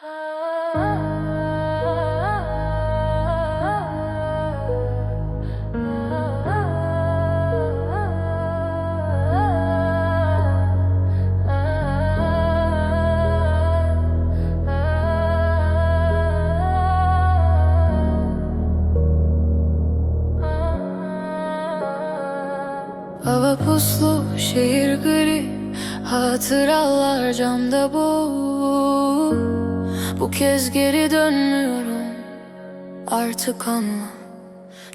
Hava puslu, şehir gri Hatıralar camda Bu kez geri dönmüyorum Artık anla.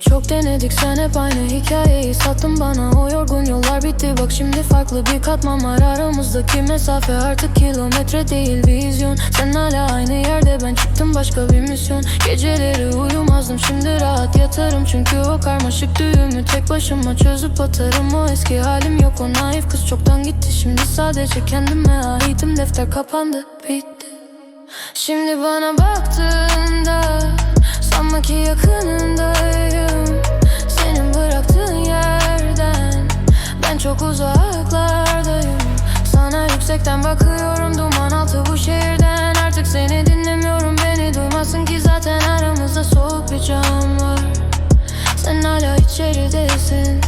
Çok denedik sen hep aynı hikayeyi sattın bana. O yorgun yollar bitti. Bak şimdi farklı bir katman var. Aramızdaki mesafe artık kilometre değil vizyon. Sen hala aynı yerde ben çıktım başka bir misyon. Geceleri uyumazdım şimdi rahat yatarım. Çünkü o karmaşık düğümü tek başıma çözüp atarım. O eski halim yok o naif kız çoktan gitti. Şimdi sadece kendime aitim. Defter kapandı bitti Şimdi bana baktığında Sanma ki yakınındayım. Senin bıraktığın yerden Ben çok uzaklardayım. Sana yüksekten bakıyorum Duman altı bu şehirden. Artık seni dinlemiyorum Beni duymazsın ki zaten aramızda soğuk bir cam var. Sen hala içeridesin.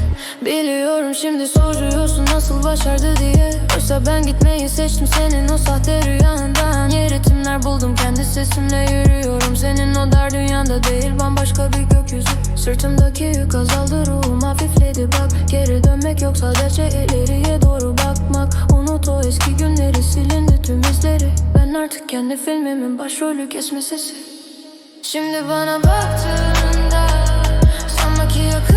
Biliyorum şimdi soruyorsun nasıl başardı diye. Oysa ben gitmeyi seçtim senin o sahte rüyandan Yer buldum kendi sesimle yürüyorum. Senin o dar dünyanda değil bambaşka bir gökyüzü. Sırtımdaki yük azaldı ruhum hafifledi. Bak Geri dönmek yok sadece ileriye doğru bakmak. Unut o eski günleri silindi tüm izleri. Ben artık kendi filmimin başrolü kesme sesi. Şimdi bana baktığında Sanma ki yakın